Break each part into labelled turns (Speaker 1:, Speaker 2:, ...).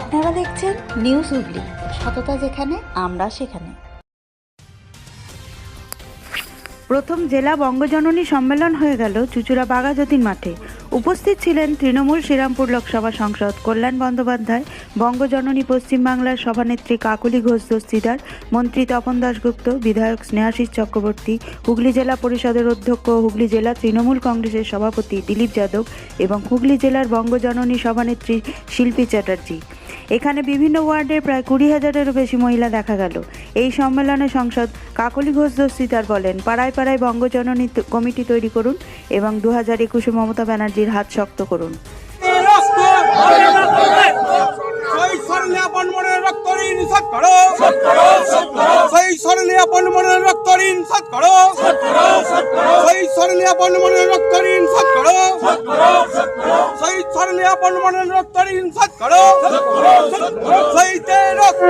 Speaker 1: আপনারা দেখছেন নিউজ হুগলি সততা যেখানে, আমরা সেখানে।
Speaker 2: প্রথম জেলা বঙ্গজননী সম্মেলন হয়ে গেল চুচুড়া বাগাযতীন মাঠে। উপস্থিত ছিলেন তৃণমূল শ্রীরামপুর লোকসভা সংসদ কল্যাণ বন্দ্যোপাধ্যায়, বঙ্গজননী পশ্চিমবাংলার সভানেত্রী কাকলি ঘোষ দস্তিদার, মন্ত্রী তপন দাশগুপ্ত, বিধায়ক স্নেহাশিস চক্রবর্তী, হুগলি জেলা পরিষদের অধ্যক্ষ, হুগলি জেলা তৃণমূল কংগ্রেসের সভাপতি দিলীপ যাদব এবং হুগলি জেলার বঙ্গজননী সভানেত্রী শিল্পী চ্যাটার্জি। এখানে বিভিন্ন ওয়ার্ডের প্রায় কুড়ি হাজারেরও বেশি মহিলা দেখা গেল। এই সম্মেলনে সংসদ কাকলি ঘোষ দস্তিদার বলেন, পাড়ায় পাড়ায় বঙ্গজননী কমিটি তৈরি করুন এবং দু হাজার একুশে মমতা ব্যানার্জির হাত শক্ত করুন
Speaker 3: রক্ত সেই স্মরণে আপন মনের শোধ করো। সেই সরলে আপন মনের রক্ত ঋণ সৎ করো সেই সরলে আপন মনের রক্ত ঋণ সৎ করো সেই সরলে আপন মনের রক্ত ঋণ সৎ করো সেই রক্ত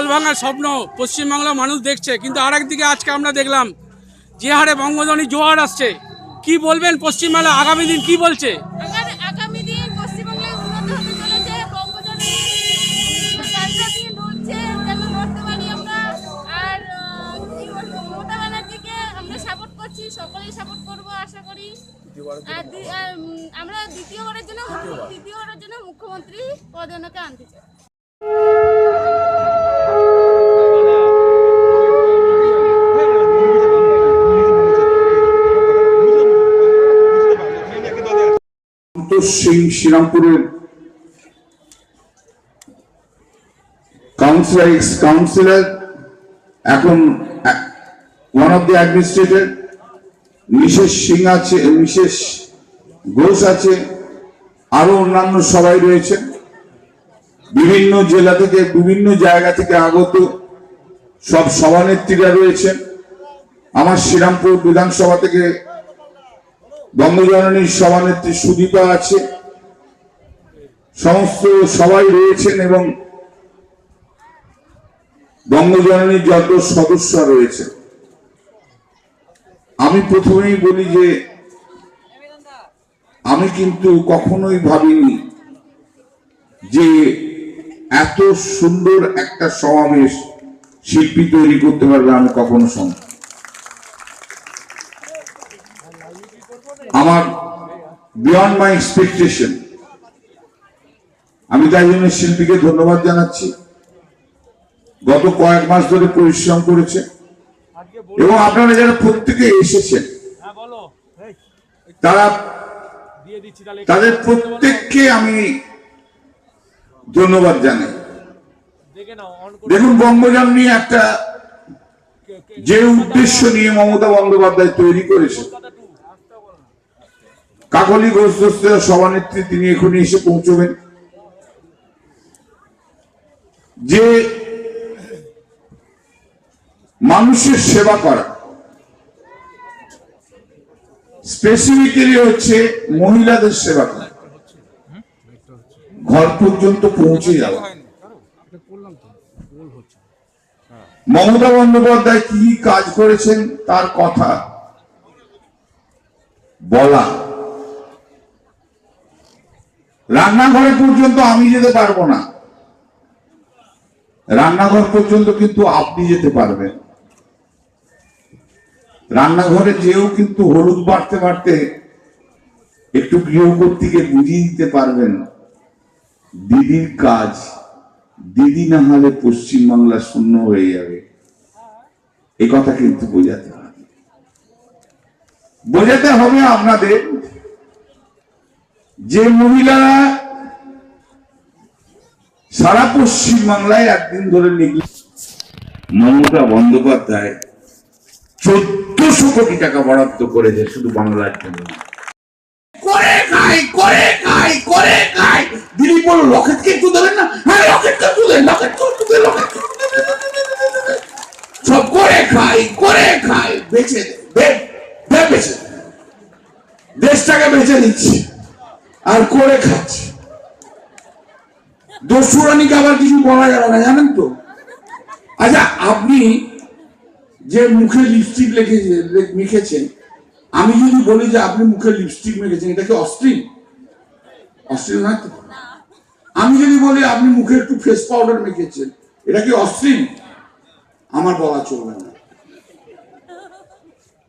Speaker 4: দল
Speaker 5: ভাঙার স্বপ্ন পশ্চিমবাংলার মানুষ দেখছে, কিন্তু আর একদিকে আজকে আমরা দেখলাম, যে হারে বঙ্গজনী জোয়ার আসছে। কি বলবেন পশ্চিমবাংলা? আগামী দিন কি বলছে?
Speaker 6: সকলেই সাপোর্ট আশা করি। আমরা দ্বিতীয়বারের জন্য দ্বিতীয়বারের জন্য মুখ্যমন্ত্রী পদে ওনাকে আনতে চাই।
Speaker 7: সিং শ্রীরামপুরের কাউন্সিলর এক্স কাউন্সিলর এখন one of the administrator Mrs Singh আছে, মিসেস ঘোষ আছে, আরও অন্যান্য সবাই রয়েছেন বিভিন্ন জেলা থেকে, বিভিন্ন জায়গা থেকে আগত সব সভানেত্রীরা রয়েছেন। আমার শ্রীরামপুর বিধানসভা থেকে বঙ্গজননীর সভানেত্রী সুদীপা আছে। সমস্ত সবাই রয়েছেন এবং বঙ্গজননীর যত সদস্য রয়েছে। আমি প্রথমেই বলি যে, আমি কিন্তু কখনোই ভাবিনি যে এত সুন্দর একটা সমাবেশ শিল্পী তৈরি করতে পারবে আমি কখনো সম্ভব। আমার বিয়ন্ড মাই এক্সপেকটেশন আমি তাই জন্য শিল্পীকে ধন্যবাদ জানাচ্ছি। গত কয়েক মাস ধরে পরিশ্রম করেছে। এবং আপনারা যারা প্রত্যেকে এসেছেন, তারা তাদের প্রত্যেককে আমি ধন্যবাদ জানাই। দেখুন বঙ্গজননী একটা যে উদ্দেশ্য নিয়ে মমতা বন্দ্যোপাধ্যায় তৈরি করেছে কাকলি দোস্তের সভানেত্রী তিনি এখনই এসে পৌঁছবেন। যে মানুষের সেবা করা স্পেসিফিক্যালি হচ্ছে মহিলাদের সেবা করা। ঘর পর্যন্ত পৌঁছে যাওয়া। মমতা বন্দ্যোপাধ্যায় কি কাজ করেছেন তার কথা বলা। রান্নাঘরে পর্যন্ত আমি যেতে পারব না। রান্নাঘর পর্যন্ত কিন্তু আপনি যেতে পারবেন। রান্নাঘরে যেও কিন্তু হলুদ বাড়তে বাড়তে একটু গৃহকর্তীকে বুঝিয়ে দিতে পারবেন, দিদির কাজ, দিদি না হলে পশ্চিমবাংলা শূন্য হয়ে যাবে। এ কথা কিন্তু বোঝাতে হবে। বোঝাতে হবে আপনাদের যে মহিলারা সারা পশ্চিম বাংলায় একদিন ধরে মমতা বন্দ্যোপাধ্যায় চোদ্দশো কোটি টাকা বরাদ্দ করেছে শুধু বাংলার জন্য। খাই, করে খাই একটু দেবেন না? হ্যাঁ লকেটকে একটু দেন দেন লকেট সব করে খাই করে খাই, বেঁচে দে দেশটাকে বেঁচে দিচ্ছি। আর করে খাচ্ছি। দস্যুরানিকে আবার কিছু বলা যাবে না, জানেন তো? আচ্ছা আপনি যে মুখে লিপস্টিক লেখে মেখেছেন আমি যদি বলি যে আপনি মুখে লিপস্টিক মেখেছেন, এটা কি অশ্লীল? অশ্লীল না আমি যদি বলি আপনি মুখে একটু ফেস পাউডার মেখেছেন, এটা কি অশ্লীল? আমার বলা চলবে না।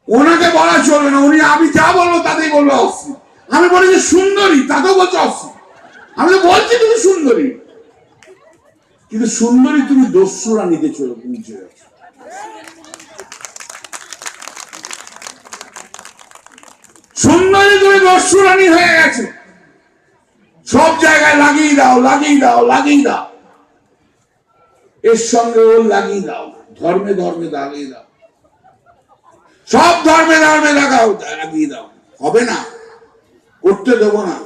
Speaker 7: ওনাকে বলা চলবে না, উনি আমি যা বলব তাতেই বলব অশ্লীল। আমি বলি যে সুন্দরী তাতেও বলছে আমি বলছি তুমি সুন্দরী। কিন্তু সুন্দরী তুমি দস্যুরা নিতে চলে পৌঁছে সুন্দরী তুমি হয়ে গেছে। সব জায়গায় লাগিয়ে দাও লাগিয়ে দাও লাগিয়ে দাও। এর সঙ্গে ও লাগিয়ে দাও। ধর্মে ধর্মে লাগিয়ে দাও। সব ধর্মে ধর্মে লাগাও, লাগিয়ে দাও। হবে না? করতে দেবো না।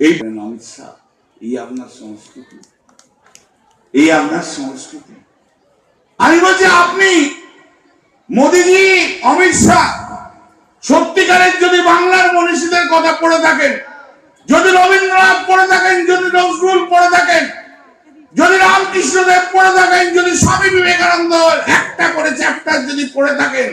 Speaker 7: এই শাহ এই আপনার সংস্কৃতি। এই আপনার সংস্কৃতি। আমি বলছি, আপনি মোদিজি, অমিত শাহ, সত্যিকারের যদি বাংলার মনীষীদের কথা পড়ে থাকেন, যদি রবীন্দ্রনাথ পড়ে থাকেন, যদি নজরুল পড়ে থাকেন, যদি রামকৃষ্ণদেব পড়ে থাকেন, যদি স্বামী বিবেকানন্দ একটা করে চ্যাপ্টার যদি পড়ে থাকেন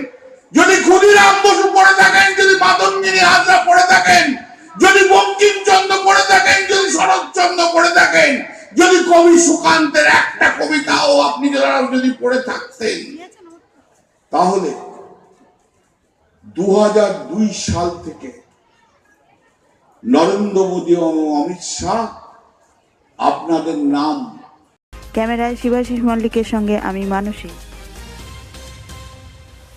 Speaker 7: যদি ক্ষুদিরাম বসু পড়ে থাকেন, যদি মাতঙ্গিনী হাজরা পড়ে থাকেন, যদি বঙ্কিমচন্দ্র পড়ে থাকেন, যদি শরৎচন্দ্র পড়ে থাকেন, যদি কবি সুকান্তের একটা কবিতাও আপনি যদি- পড়ে থাকতেন, তাহলে দু সাল থেকে নরেন্দ্র মোদী ও অমিত শাহ আপনাদের নাম
Speaker 2: ক্যামেরায় শিবাশিস মল্লিকের সঙ্গে আমি মানসী।